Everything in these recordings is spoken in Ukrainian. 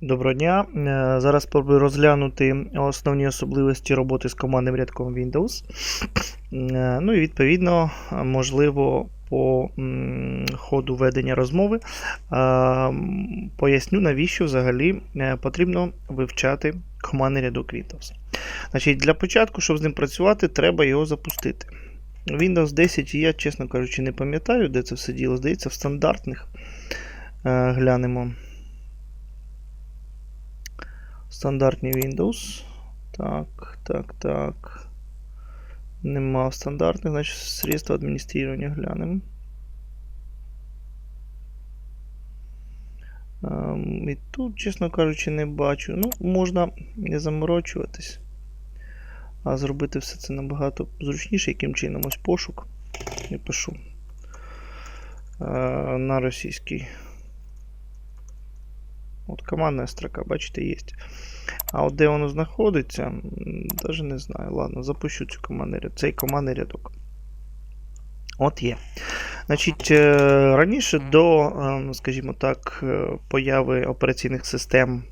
Доброго дня. Е, Зараз спробую розглянути основні особливості роботи з командним рядком Windows. Е, Ну і відповідно, можливо, по ходу ведення розмови е, поясню, навіщо взагалі потрібно вивчати командний рядок Windows. Значить, Для початку, щоб з ним працювати, треба його запустити. Windows 10 я, чесно кажучи, не пам'ятаю, де це все діло. Здається, в стандартних. Глянемо. Стандартні Windows. Так, так, так. Нема стандартних, значить, средства адміністрування глянемо. Ем, і тут, чесно кажучи, не бачу. Ну, можна не заморочуватись, а зробити все це набагато зручніше, яким чином ось пошук. Я пишу е, на російський. От командна строка, бачите, є. А от де воно знаходиться, навіть не знаю. Ладно, запущу цю командний ряд, цей командний рядок. От є. Значить, е, раніше до, е, скажімо так, е, появи операційних систем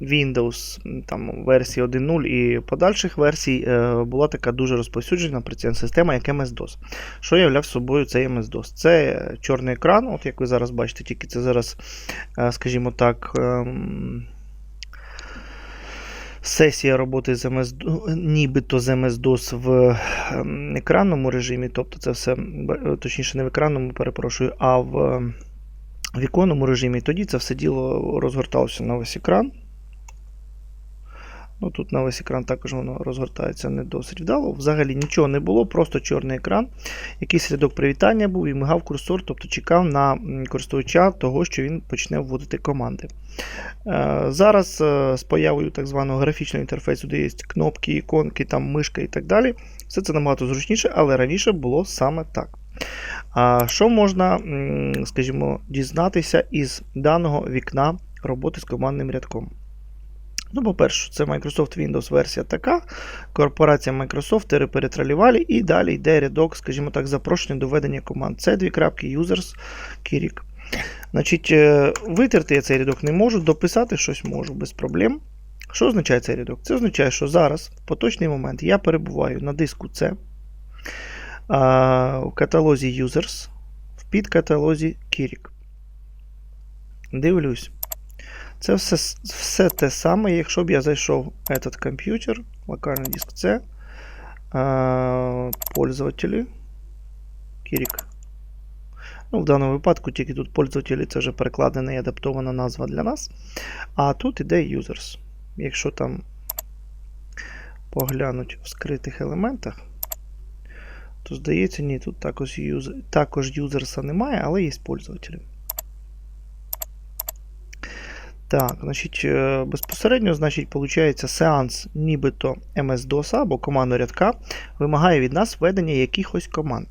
Windows там, версії 1.0 і подальших версій е, була така дуже розповсюджена операційна система, як MS-DOS. Що являв собою цей MS-DOS? Це чорний екран, от як ви зараз бачите, тільки це зараз, е, скажімо так, ем, сесія роботи з MS, нібито з MS-DOS в ем, екранному режимі, тобто це все, точніше, не в екранному, перепрошую, а в ем, віконному режимі. Тоді це все діло розгорталося на весь екран. Ну, тут на весь екран також воно розгортається не досить вдало. Взагалі нічого не було, просто чорний екран. Якийсь рядок привітання був і мигав курсор, тобто чекав на користувача того, що він почне вводити команди. Е, Зараз е, з появою так званого графічного інтерфейсу, де є кнопки, іконки, там мишка і так далі, все це набагато зручніше, але раніше було саме так. А що можна, скажімо, дізнатися із даного вікна роботи з командним рядком? Ну, по-перше, це Microsoft Windows версія така, корпорація Microsoft перетралювали, і далі йде рядок, скажімо так, запрошення до ведення команд. Це дві крапки users Кірік. Значить, е, витерти я цей рядок не можу, дописати щось можу без проблем. Що означає цей рядок? Це означає, що зараз, в поточний момент, я перебуваю на диску C в каталозі Users, в підкаталозі Кірік. Дивлюсь. Це все, все те саме, якщо б я зайшов в этот комп'ютер, локальний диск C, а, пользователі, Кірік. Ну, в даному випадку тільки тут пользователі це вже перекладена і адаптована назва для нас. А тут іде users. Якщо там поглянуть в скритих елементах, то здається, ні, тут також, також юзерса немає, але є пользователі. Так, значить, е, безпосередньо, значить, виходить, сеанс нібито MS-DOS або командного рядка вимагає від нас введення якихось команд.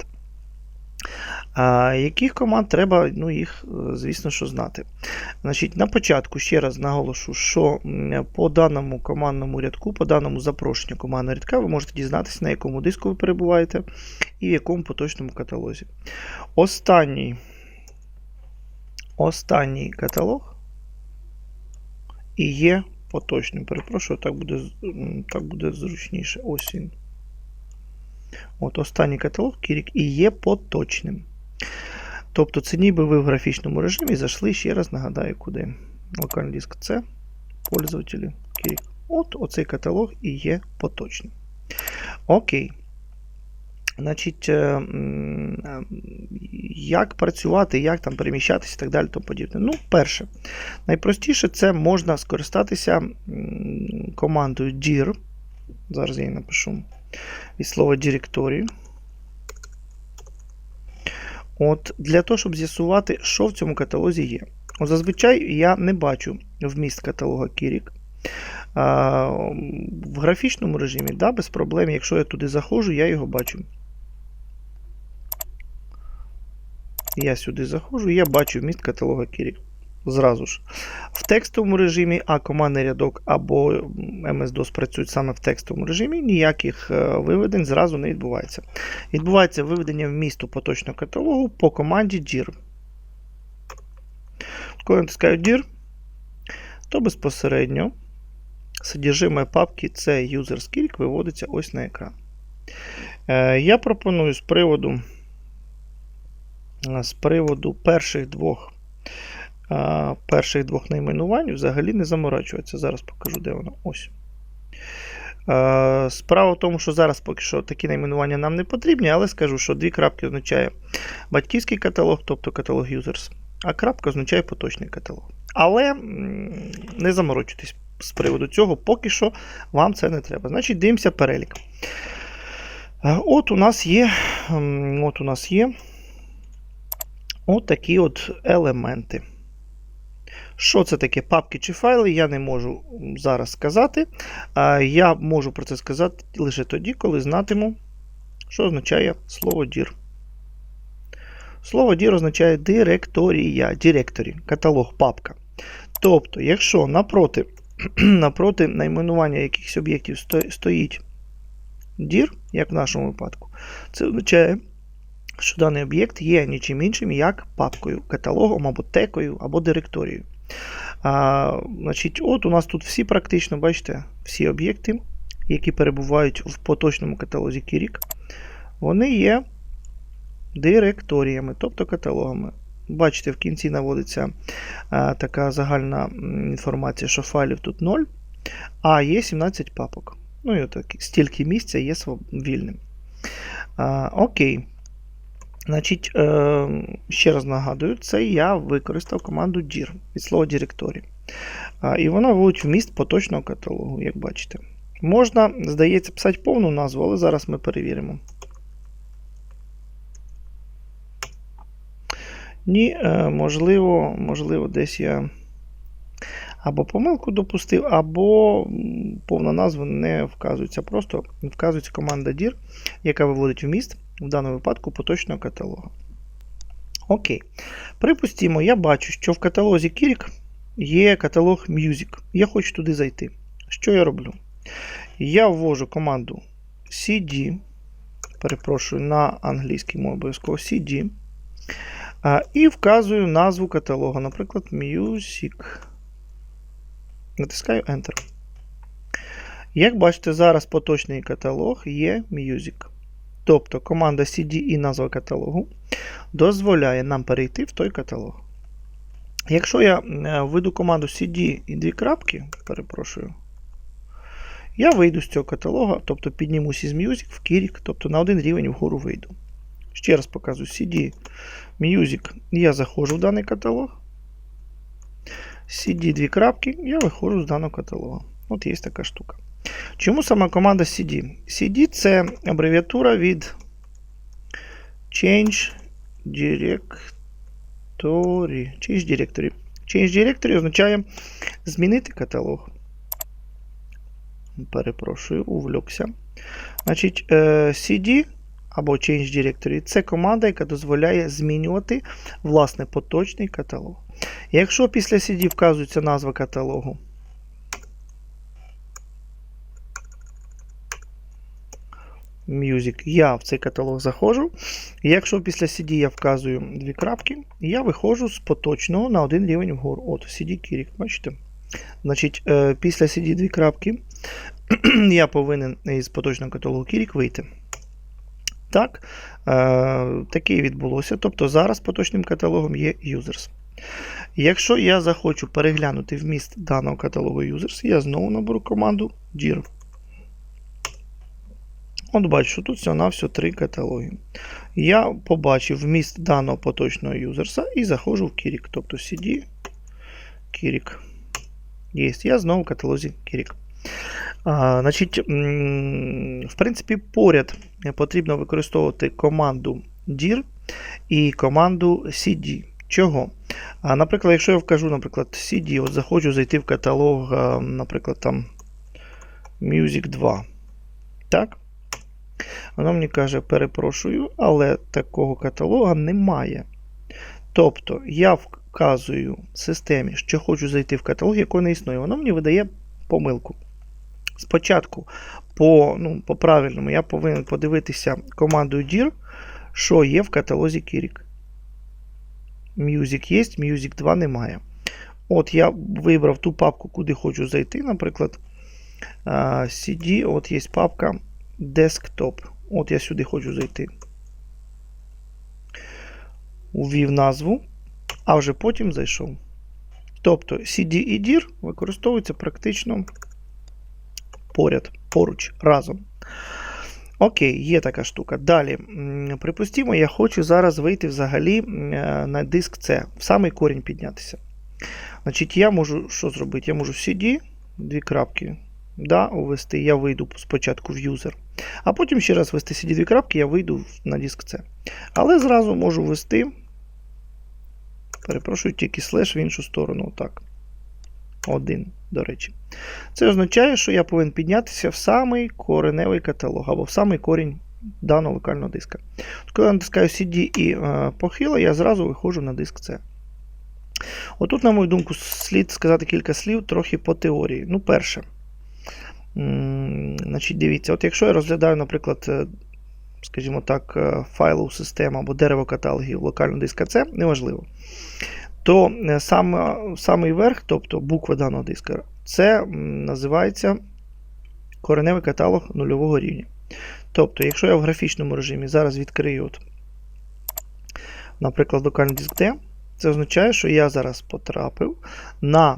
А яких команд треба, ну, їх, е, звісно, що знати. Значить, На початку ще раз наголошу, що по даному командному рядку, по даному запрошенню командного рядка, ви можете дізнатися, на якому диску ви перебуваєте і в якому поточному каталозі. Останній, останній каталог і є поточним. Перепрошую, так буде, так буде зручніше. Ось він. От останній каталог Кірік і є поточним. Тобто це ніби ви в графічному режимі зайшли, ще раз нагадаю, куди. Локальний диск C, пользователі, Кірік. От оцей каталог і є поточним. Окей. Значить, е, як працювати, як там переміщатися і так далі. Тому подібне. Ну, перше, найпростіше це можна скористатися командою dir. Зараз я її напишу від слова Directory. От, Для того, щоб з'ясувати, що в цьому каталозі є. От, зазвичай я не бачу вміст каталога Kirick. В графічному режимі, да, без проблем, якщо я туди заходжу, я його бачу. Я сюди заходжу, я бачу вміст каталога Kirick. Зразу ж. В текстовому режимі, а командний рядок або MS-DOS працюють саме в текстовому режимі, ніяких е, виведень зразу не відбувається. Відбувається виведення вмісту поточного каталогу по команді dir. Коли натискаю dir, то безпосередньо содержимое папки це users keyring виводиться ось на екран. Е, Я пропоную з приводу, з приводу перших двох, перших двох найменувань взагалі не заморачуватися. Зараз покажу, де воно. Ось. Справа в тому, що зараз поки що такі найменування нам не потрібні, але скажу, що дві крапки означає батьківський каталог, тобто каталог users, а крапка означає поточний каталог. Але не заморочуйтесь з приводу цього, поки що вам це не треба. Значить, дивимося перелік. От у нас є, от у нас є от от елементи. Що це таке папки чи файли, я не можу зараз сказати. Я можу про це сказати лише тоді, коли знатиму, що означає слово dir. Слово dir означає директорія, директорі, каталог, папка. Тобто, якщо напроти, напроти найменування якихось об'єктів стоїть dir, як в нашому випадку, це означає, що даний об'єкт є нічим іншим, як папкою, каталогом або текою, або директорією. А, значить, от у нас тут всі практично, бачите, всі об'єкти, які перебувають в поточному каталозі Кірік, вони є директоріями, тобто каталогами. Бачите, в кінці наводиться а, така загальна інформація, що файлів тут 0, а є 17 папок. Ну і отак, стільки місця є вільним. А, окей. Значить, е, ще раз нагадую, це я використав команду dir від слова. А, і вона вводить вміст поточного каталогу, як бачите. Можна, здається, писати повну назву, але зараз ми перевіримо. Ні, е, можливо, можливо, десь я або помилку допустив, або повна назва не вказується. Просто вказується команда dir, яка виводить вміст, в даному випадку поточного каталогу. Окей. Припустімо, я бачу, що в каталозі Kirik є каталог Music. Я хочу туди зайти. Що я роблю? Я ввожу команду cd, перепрошую, на англійській мові обов'язково cd. І вказую назву каталогу, наприклад, Music. Натискаю Enter. Як бачите, зараз поточний каталог є Music. Тобто команда cd і назва каталогу дозволяє нам перейти в той каталог. Якщо я е, введу команду cd і дві крапки, перепрошую, я вийду з цього каталога, тобто піднімусь із Music в Kirik, тобто на один рівень вгору вийду. Ще раз показую cd Music, я заходжу в даний каталог. cd дві крапки, я виходжу з даного каталогу. От є така штука. Чому саме команда cd? cd це абревіатура від Change Directory. Change Directory. Change Directory означає змінити каталог. Перепрошую, увлекся. Значить, е, cd або Change Directory це команда, яка дозволяє змінювати власне поточний каталог. Якщо після cd вказується назва каталогу, Music, я в цей каталог заходжу. І якщо після CD я вказую дві крапки, я виходжу з поточного на один рівень вгору. От, CD Kirik, бачите? Значить, е, після CD дві крапки я повинен із поточного каталогу Kirik вийти. Так, е, таке відбулося. Тобто зараз поточним каталогом є Users. Якщо я захочу переглянути вміст даного каталогу Users, я знову наберу команду dir. От бачу, тут всього на всього три каталоги. Я побачив вміст даного поточного юзерса і заходжу в Kirik. Тобто CD Kirik. Є. Я знову в каталозі Kirik. А, значить, в принципі, поряд потрібно використовувати команду dir і команду cd. Чого? А, наприклад, якщо я вкажу, наприклад, cd, от захочу зайти в каталог, наприклад, там Music 2. Так? Воно мені каже, перепрошую, але такого каталога немає. Тобто, я вказую системі, що хочу зайти в каталог, який не існує. Воно мені видає помилку. Спочатку, по ну, по правильному, я повинен подивитися командою dir, що є в каталозі Kirik. Music є, Music 2 немає. От я вибрав ту папку, куди хочу зайти. Наприклад, CD, от є папка Desktop. От я сюди хочу зайти. Увів назву, а вже потім зайшов. Тобто CD і DIR використовуються практично поряд, поруч, разом. Окей, є така штука. Далі, припустімо, я хочу зараз вийти взагалі на диск C, в самий корінь піднятися. Значить, я можу що зробити? Я можу CD, дві крапки, да, увести, я вийду спочатку в user, а потім ще раз ввести CD дві крапки, я вийду на диск C. Але зразу можу ввести, перепрошую, тільки слеш в іншу сторону. Отак. Один, до речі. Це означає, що я повинен піднятися в самий кореневий каталог або в самий корінь даного локального диска. Коли я натискаю CD і е, похило, я зразу виходжу на диск C. Отут, на мою думку, слід сказати кілька слів трохи по теорії. Ну, перше. Значить, дивіться, от якщо я розглядаю, наприклад, е, скажімо так, е, файлову систему або дерево каталогів локального диска C, неважливо, то е, сам, самий верх, тобто буква даного диска, це називається кореневий каталог нульового рівня. Тобто, якщо я в графічному режимі зараз відкрию, от, наприклад, локальний диск D, це означає, що я зараз потрапив на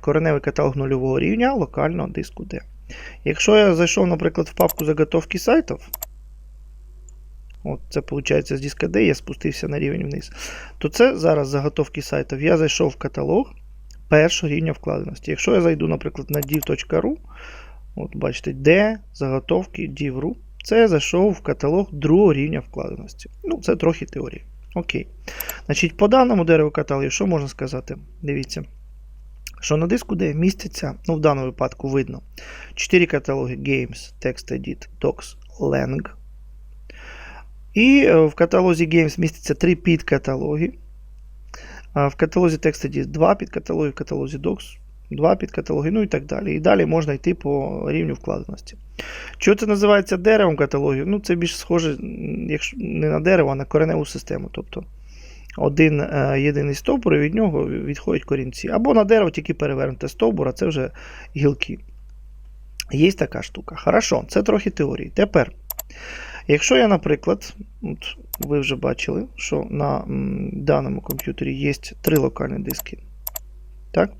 кореневий каталог нульового рівня локального диску D. Якщо я зайшов, наприклад, в папку заготовки сайтів, от це виходить з диска D, я спустився на рівень вниз, то це зараз заготовки сайтів. Я зайшов в каталог першого рівня вкладеності. Якщо я зайду, наприклад, на div.ru, от бачите, D, заготовки, div.ru, це я зайшов в каталог другого рівня вкладеності. Ну, це трохи теорії. Окей. Значить, по даному дереву каталогу, що можна сказати? Дивіться. Що на диску D міститься, ну в даному випадку видно, 4 каталоги Games, TextEdit, Docs, Lang. І е, в каталозі Games міститься 3 підкаталоги. В каталозі TextEdit 2 підкаталоги, в каталозі Docs 2 підкаталоги, ну і так далі. І далі можна йти по рівню вкладеності. Чого це називається деревом каталогів? Ну, це більш схоже, якщо не на дерево, а на кореневу систему. Тобто один е, єдиний стовбур, і від нього відходять корінці. Або на дерево тільки перевернуте стовбур, а це вже гілки. Є така штука. Хорошо, це трохи теорії. Тепер, якщо я, наприклад, от ви вже бачили, що на даному комп'ютері є три локальні диски. Так?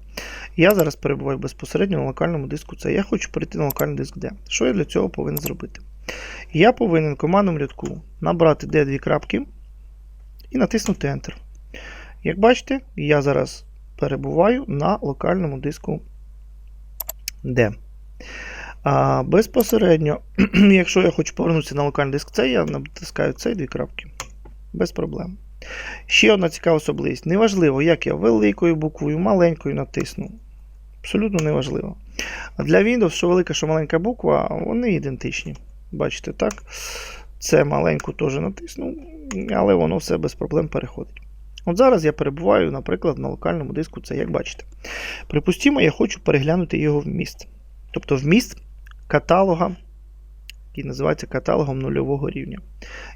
Я зараз перебуваю безпосередньо на локальному диску C. Я хочу перейти на локальний диск D. Що я для цього повинен зробити? Я повинен в командному рядку набрати D дві крапки і натиснути Enter. Як бачите, я зараз перебуваю на локальному диску D. А безпосередньо, якщо я хочу повернутися на локальний диск C, я натискаю C дві крапки. Без проблем. Ще одна цікава особливість. Неважливо, як я великою буквою, маленькою натисну. Абсолютно неважливо. Для Windows, що велика, що маленька буква, вони ідентичні. Бачите, так? Це маленьку теж натисну, але воно все без проблем переходить. От зараз я перебуваю, наприклад, на локальному диску, це як бачите. Припустімо, я хочу переглянути його вміст. Тобто вміст каталога, який називається каталогом нульового рівня.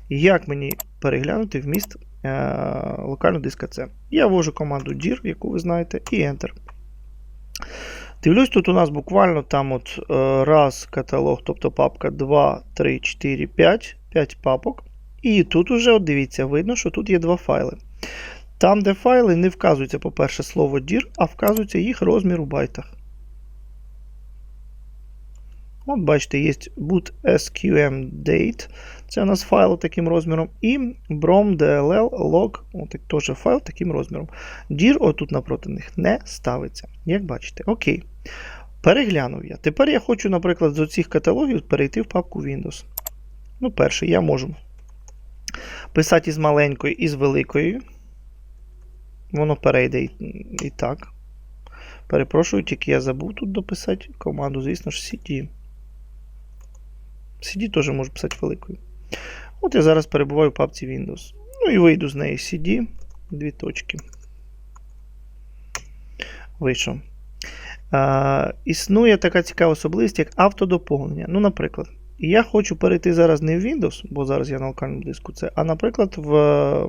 Як мені переглянути вміст е- локального диска C? Я ввожу команду dir, яку ви знаєте, і Enter. Дивлюсь, тут у нас буквально там от е, раз каталог, тобто папка 2, 3, 4, 5, 5 папок. І тут уже, от дивіться, видно, що тут є два файли. Там, де файли, не вказується, по-перше, слово dir, а вказується їх розмір у байтах. От, бачите, є boot SQM date. Це у нас файл таким розміром. І brom от теж файл таким розміром. Dir отут напроти них не ставиться. Як бачите, окей. Переглянув я. Тепер я хочу, наприклад, з оцих каталогів перейти в папку Windows. Ну, перше, я можу писати із маленької і з великої. Воно перейде і, і так. Перепрошую, тільки я забув тут дописати команду, звісно ж, CD. CD теж можу писати великою. От я зараз перебуваю в папці Windows. Ну і вийду з неї CD. Дві точки. Вийшов. Існує така цікава особливість, як автодоповнення. Ну, наприклад, я хочу перейти зараз не в Windows, бо зараз я на локальному диску це, а, наприклад, в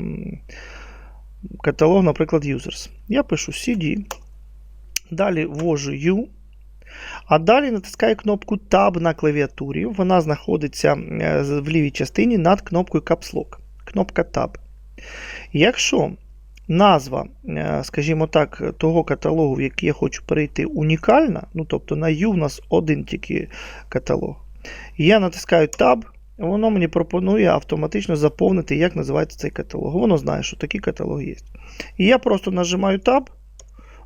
каталог, наприклад, Users. Я пишу CD. Далі ввожу U. А далі натискаю кнопку Tab на клавіатурі. Вона знаходиться е, в лівій частині над кнопкою Caps Lock. Кнопка Tab. Якщо назва, е, скажімо так, того каталогу, в який я хочу перейти, унікальна, ну тобто на U в нас один тільки каталог. Я натискаю Tab, воно мені пропонує автоматично заповнити, як називається цей каталог. Воно знає, що такий каталог є. І я просто нажимаю Tab,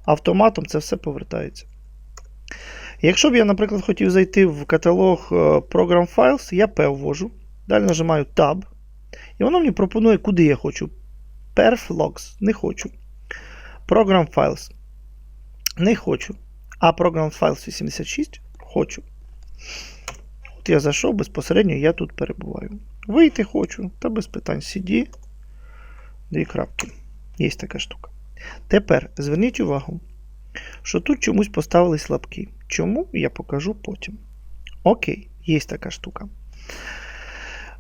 автоматом це все повертається. Якщо б я, наприклад, хотів зайти в каталог е, Program Files, я P ввожу. Далі нажимаю Tab. І воно мені пропонує, куди я хочу. Perflogs не хочу. Program Files не хочу. А Program Files 86 хочу. Я зайшов, безпосередньо я тут перебуваю. Вийти хочу, та без питань CD. Дві крапки. Є така штука. Тепер зверніть увагу, що тут чомусь поставились лапки. Чому я покажу потім. Окей, є така штука.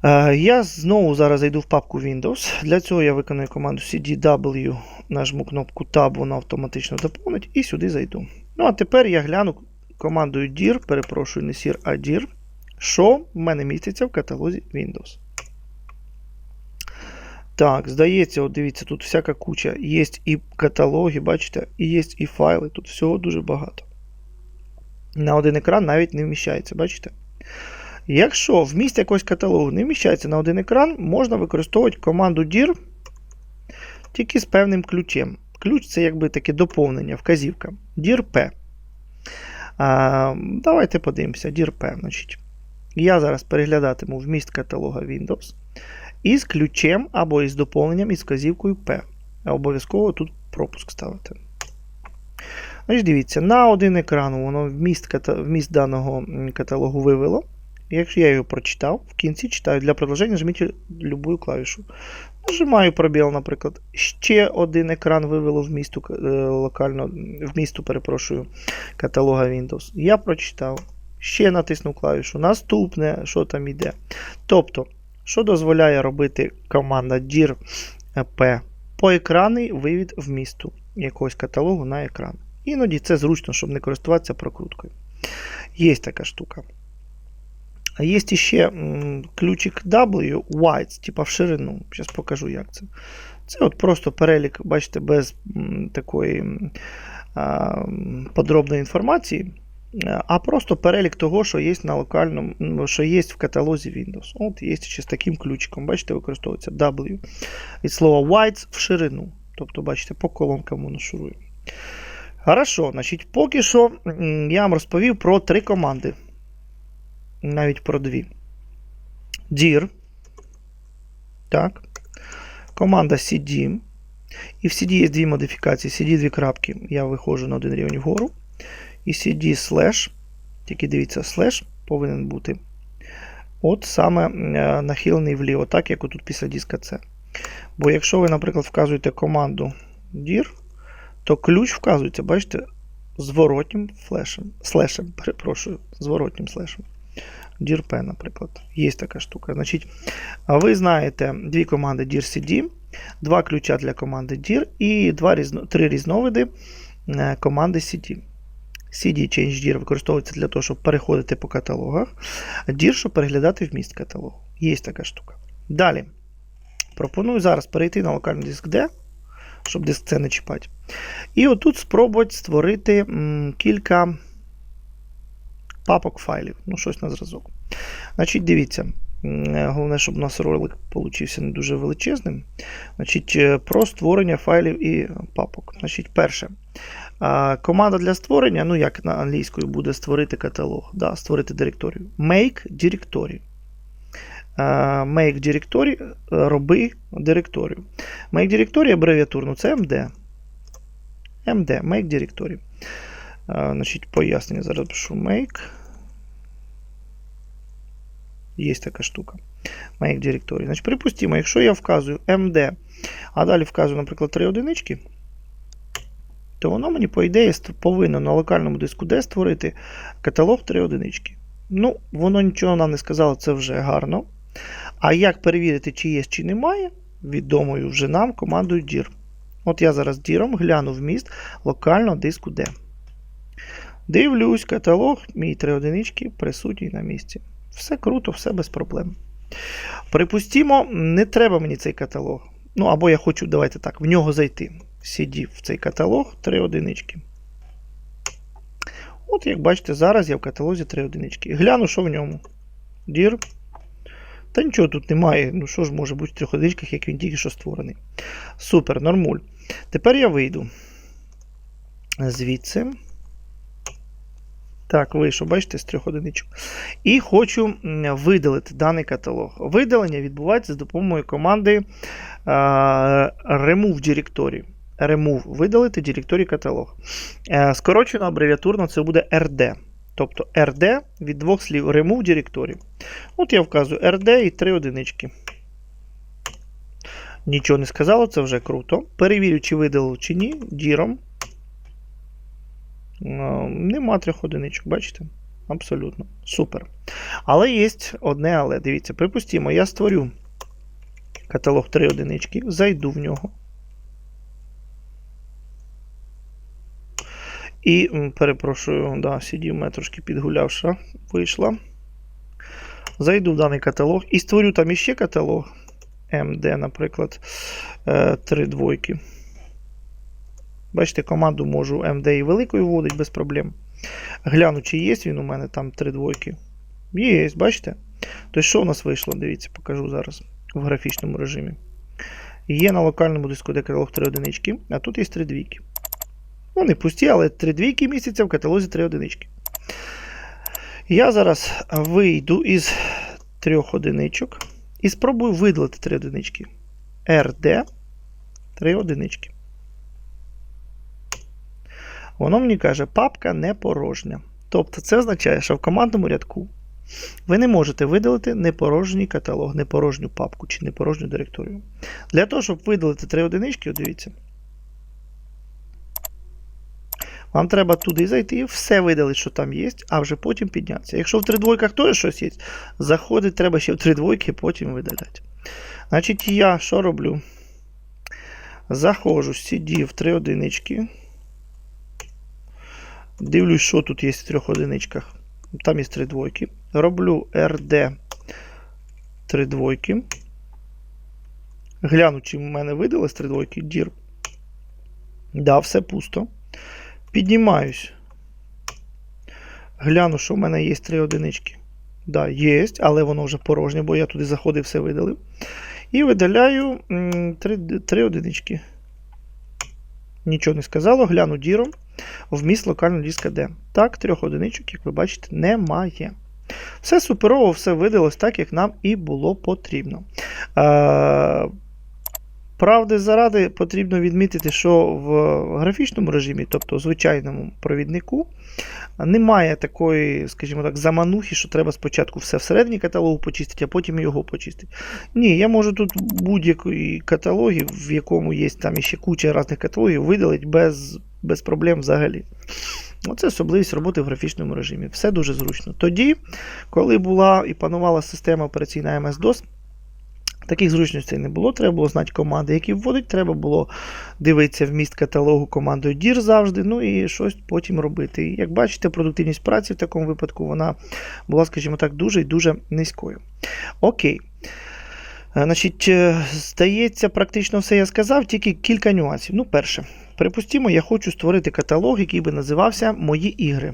Е, Я знову зараз зайду в папку Windows. Для цього я виконую команду CDW, нажму кнопку Tab, вона автоматично доповнить, і сюди зайду. Ну, а тепер я гляну командою dir, перепрошую, не SIR, а dir, що в мене міститься в каталозі Windows. Так, здається, от дивіться, тут всяка куча. Є і каталоги, бачите, і є і файли. Тут всього дуже багато. На один екран навіть не вміщається, бачите? Якщо вміст якогось каталогу не вміщається на один екран, можна використовувати команду dir тільки з певним ключем. Ключ це якби таке доповнення, вказівка. dir P. А, Давайте подивимося, dir P. Значить, Я зараз переглядатиму вміст каталога Windows із ключем або із доповненням із вказівкою P. Обов'язково тут пропуск ставити. Значить, Дивіться, на один екран воно вміст, вміст даного каталогу вивело. Якщо я його прочитав, в кінці читаю для продовження, нажміть любую клавішу. Нажимаю пробіл, наприклад. Ще один екран вивело в місту локально, в місту, перепрошую, каталога Windows. Я прочитав. Ще натиснув клавішу. Наступне, що там йде. Тобто, що дозволяє робити команда dir P? Поекранний вивід вмісту якогось каталогу на екран. Іноді це зручно, щоб не користуватися прокруткою. Є така штука. Є ще ключик W, white, типа в ширину. Зараз покажу, як це. Це от просто перелік, бачите, без такої а, подробної інформації, а просто перелік того, що є на локальному, що є в каталозі Windows. От є ще з таким ключиком, бачите, використовується W. Від слова white в ширину. Тобто, бачите, по колонкам воно. Хорошо, значить, поки що я вам розповів про три команди навіть про дві. Dir. Так. Команда CD. І в CD є дві модифікації. CD дві крапки. Я виходжу на один рівень вгору. І CD slash, тільки дивіться, слеш повинен бути. От саме нахилений вліво, так як отут після диска C. Бо якщо ви, наприклад, вказуєте команду dir, то ключ вказується, бачите, зворотнім флешем, слешем, перепрошую, зворотнім слешем. DIRP, наприклад. Є така штука. Значить, Ви знаєте дві команди DIR-CD, два ключа для команди DIR і два три різновиди е, команди CD. CD Change DIR використовується для того, щоб переходити по каталогах. DIR, щоб переглядати вміст каталогу. Є така штука. Далі. Пропоную зараз перейти на локальний диск D, щоб диск це не чіпати. І отут спробувати створити м, кілька папок файлів. Ну, щось на зразок. Значить, дивіться. Головне, щоб у нас ролик получився не дуже величезним. Значить, е, Про створення файлів і папок. Значить, Перше. Команда для створення, ну як на англійською буде створити каталог, да, створити директорію. Make directory. Make directory, роби директорію. Make directory абревіатурно це MD. MD, Make directory. Значить, Пояснення зараз пишу make. Є така штука. Make Directory. Значить, Припустимо, якщо я вказую MD, а далі вказую, наприклад, 3 одинички, то воно мені, по ідеї, повинно на локальному диску D створити каталог 3 одинички. Ну, воно нічого нам не сказало, це вже гарно. А як перевірити, чи є, чи немає, відомою вже нам командою dir. От я зараз діром гляну вміст локального диску D. Дивлюсь, каталог, мій три одинички присутній на місці. Все круто, все без проблем. Припустімо, не треба мені цей каталог. Ну, або я хочу, давайте так, в нього зайти. CD в цей каталог, три одинички. От, як бачите, зараз я в каталозі три одинички. Гляну, що в ньому. Дір. Та нічого тут немає. Ну що ж може бути в трьох одиничках, як він тільки що створений. Супер, нормуль. Тепер я вийду. Звідси. Так, вийшов, бачите, з трьох одиничок. І хочу видалити даний каталог. Видалення відбувається з допомогою команди Remove Directory. Remove видалити Directory каталог. Е, Скорочено абревіатурно це буде RD. Тобто RD від двох слів Remove Directory. От я вказую RD і три одинички. Нічого не сказало, це вже круто. Перевірю, чи видалив, чи ні. Діром. Е, Нема трьох одиничок, бачите? Абсолютно. Супер. Але є одне але. Дивіться, припустимо, я створю каталог 3 одинички, зайду в нього. І, перепрошую, да, мене трошки підгулявша вийшла. Зайду в даний каталог і створю там іще каталог. MD, наприклад, 3 двойки. Бачите, команду можу MD і великою вводити без проблем. Гляну, чи є він у мене там 3 двойки. Є, бачите? Тобто, що у нас вийшло? Дивіться, покажу зараз в графічному режимі. Є на локальному диску де каталог 3 одинички, а тут є 3 двійки. Вони пусті, але 3 двійки місяця в каталозі 3 одинички. Я зараз вийду із 3 одиничок і спробую видалити 3 одинички. RD 3 одинички. Воно мені каже, папка не порожня. Тобто це означає, що в командному рядку ви не можете видалити непорожній каталог, непорожню папку чи непорожню директорію. Для того, щоб видалити 3 одинички, дивіться. Вам треба туди зайти і все видалити, що там є, а вже потім піднятися. Якщо в три двойках теж щось є, заходить треба ще в три двойки, потім видаляти. Значить, я що роблю? Заходжу з CD в три одинички. Дивлюсь, що тут є в трьох одиничках. Там є три двойки. Роблю RD 3 двойки. Гляну, чи в мене видалось три двойки. Дір. Да, все пусто. Піднімаюсь. Гляну, що в мене є три одинички. Да, є, але воно вже порожнє, бо я туди заходив, все видалив. І видаляю три, три одинички. Нічого не сказало, гляну діром. Вміст локального диска D. Так, трьох одиничок, як ви бачите, немає. Все суперово, все видалось так, як нам і було потрібно. Е, Правди заради потрібно відмітити, що в графічному режимі, тобто звичайному провіднику, немає такої, скажімо так, заманухи, що треба спочатку все всередині каталогу почистити, а потім його почистити. Ні, я можу тут будь-який каталоги, в якому є там іще куча різних каталогів, видалити без, без проблем взагалі. Оце особливість роботи в графічному режимі. Все дуже зручно. Тоді, коли була і панувала система операційна MS-DOS, Таких зручностей не було, треба було знати команди, які вводить, треба було дивитися вміст каталогу командою DIR завжди, ну і щось потім робити. І як бачите, продуктивність праці в такому випадку вона була, скажімо так, дуже і дуже низькою. Окей. Е, Значить, е, Здається, практично все я сказав, тільки кілька нюансів. Ну, перше, припустімо, я хочу створити каталог, який би називався Мої ігри.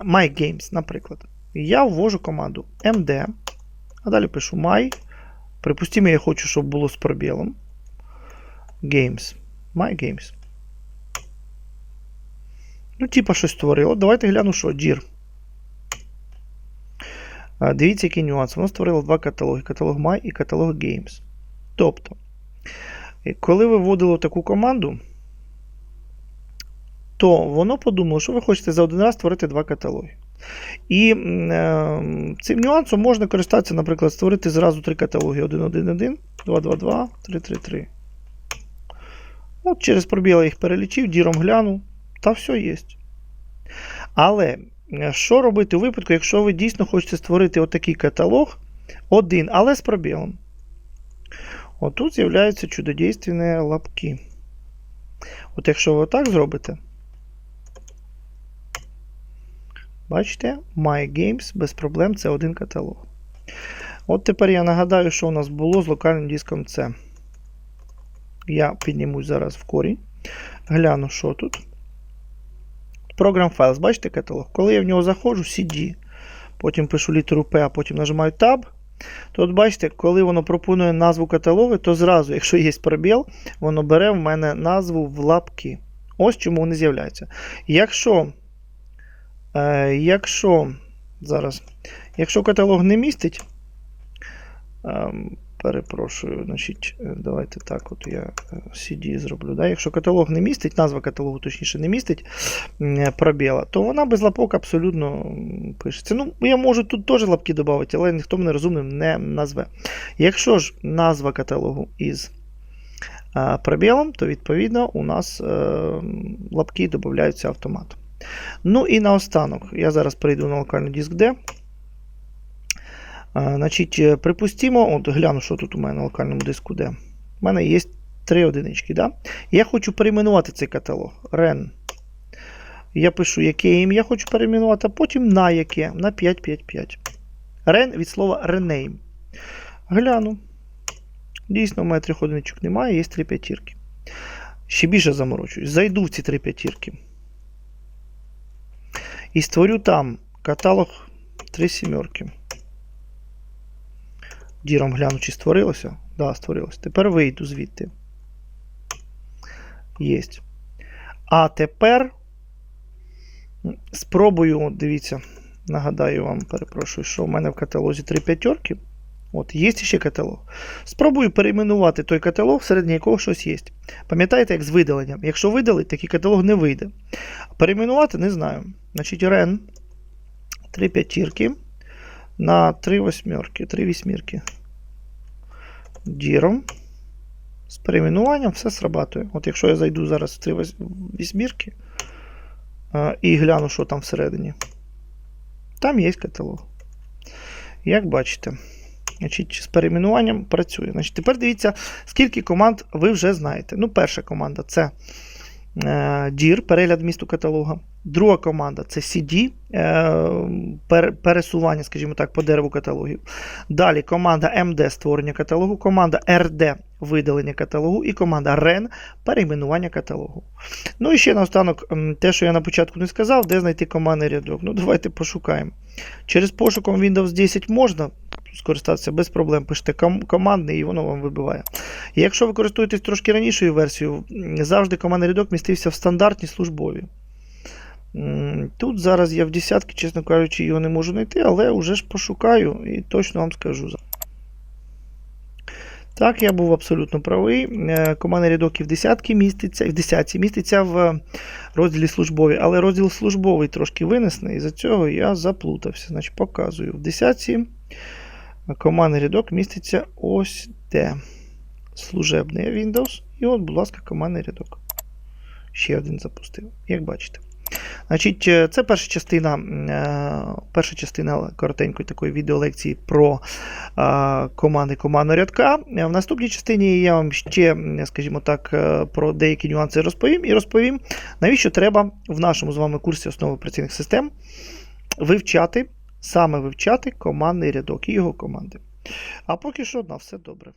My Games, наприклад. Я ввожу команду MD, а далі пишу My. Припустимо, я хочу, щоб було з пробілом. Games. My Games. Ну, типа щось створило. Давайте гляну, що DIR. Дивіться, який нюанс. Воно створило два каталоги: каталог My і каталог Games. Тобто, коли ви вводили таку команду, то воно подумало, що ви хочете за один раз створити два каталоги. І е, цим нюансом можна користатися, наприклад, створити зразу три каталоги: 1.1.1, 2.2.2, 3.3.3. От Через пробіл я їх перелічив, діром гляну, та все є. Але що робити у випадку, якщо ви дійсно хочете створити отакий каталог, один, але з пробілом? Отут з'являються чудодійственні лапки. От якщо ви отак зробите, Бачите, My Games без проблем це один каталог. От тепер я нагадаю, що у нас було з локальним диском C. Я піднімусь зараз в корінь. Гляну, що тут. Program Files, бачите каталог? Коли я в нього заходжу, CD, потім пишу літеру P, а потім нажимаю Tab, то от бачите, коли воно пропонує назву каталогу, то зразу, якщо є пробіл, воно бере в мене назву в лапки. Ось чому вони з'являються. Якщо, якщо, зараз, якщо каталог не містить, ем, перепрошую, значить, е, давайте так, от я е, CD зроблю. Да? Якщо каталог не містить, назва каталогу, точніше, не містить пробіла, то вона без лапок абсолютно пишеться. Ну, я можу тут теж лапки додати, але ніхто мене розумним не назве. Якщо ж назва каталогу із пробілом, то відповідно у нас е, лапки додаються автоматом. Ну і наостанок, я зараз перейду на локальний диск D. Значить, е, припустимо, от гляну, що тут у мене на локальному диску D. У мене є три одинички. Да? Я хочу перейменувати цей каталог. REN. Я пишу, яке ім'я хочу перейменувати, а потім на яке. На 555. REN від слова rename. Гляну. Дійсно, у мене трьох одиничок немає, є три п'ятірки. Ще більше заморочуюсь. Зайду в ці три п'ятірки. І створю там каталог три сімерки. Діром гляну, чи створилося? Так, да, створилося. Тепер вийду звідти. Єсть. А тепер спробую, дивіться, нагадаю вам, перепрошую, що в мене в каталозі три п'ятерки. От, є ще каталог. Спробую перейменувати той каталог, всередині якого щось є. Пам'ятаєте, як з видаленням? Якщо видалить, такий каталог не вийде. Перейменувати не знаю. Значить, REN 3 п'ятірки на 3 восьмерки, 3 вісьмірки. Діром. З перейменуванням все срабатує. От якщо я зайду зараз в 3 вісьмірки і гляну, що там всередині, там є каталог. Як бачите. Значить, з перейменуванням працює. Значить, Тепер дивіться, скільки команд ви вже знаєте. Ну, перша команда це е, DIR, перегляд місту каталога. Друга команда це CD, е, пер, пересування, скажімо так, по дереву каталогів. Далі команда MD створення каталогу, команда RD видалення каталогу і команда REN перейменування каталогу. Ну і ще наостанок, те, що я на початку не сказав, де знайти командний рядок. Ну, давайте пошукаємо. Через пошуком Windows 10 можна скористатися без проблем. Пишете командний і воно вам вибиває. Якщо ви користуєтесь трошки ранішою версією, завжди командний рядок містився в стандартній службові. Тут зараз я в десятки, чесно кажучи, його не можу знайти, але вже ж пошукаю і точно вам скажу. Так, я був абсолютно правий. Е, Командний рядок і в десятки міститься, в десятці міститься в розділі службові, але розділ службовий трошки винесений, і за цього я заплутався. Значить, показую. В десятці командний рядок міститься ось де. Служебний Windows. І от, будь ласка, командний рядок. Ще один запустив, як бачите. Значить, е, це перша частина е, перша частина коротенької такої відеолекції про е, команди командного рядка. В наступній частині я вам ще, скажімо так, про деякі нюанси розповім і розповім, навіщо треба в нашому з вами курсі основи операційних систем вивчати, саме вивчати командний рядок і його команди. А поки що на все добре.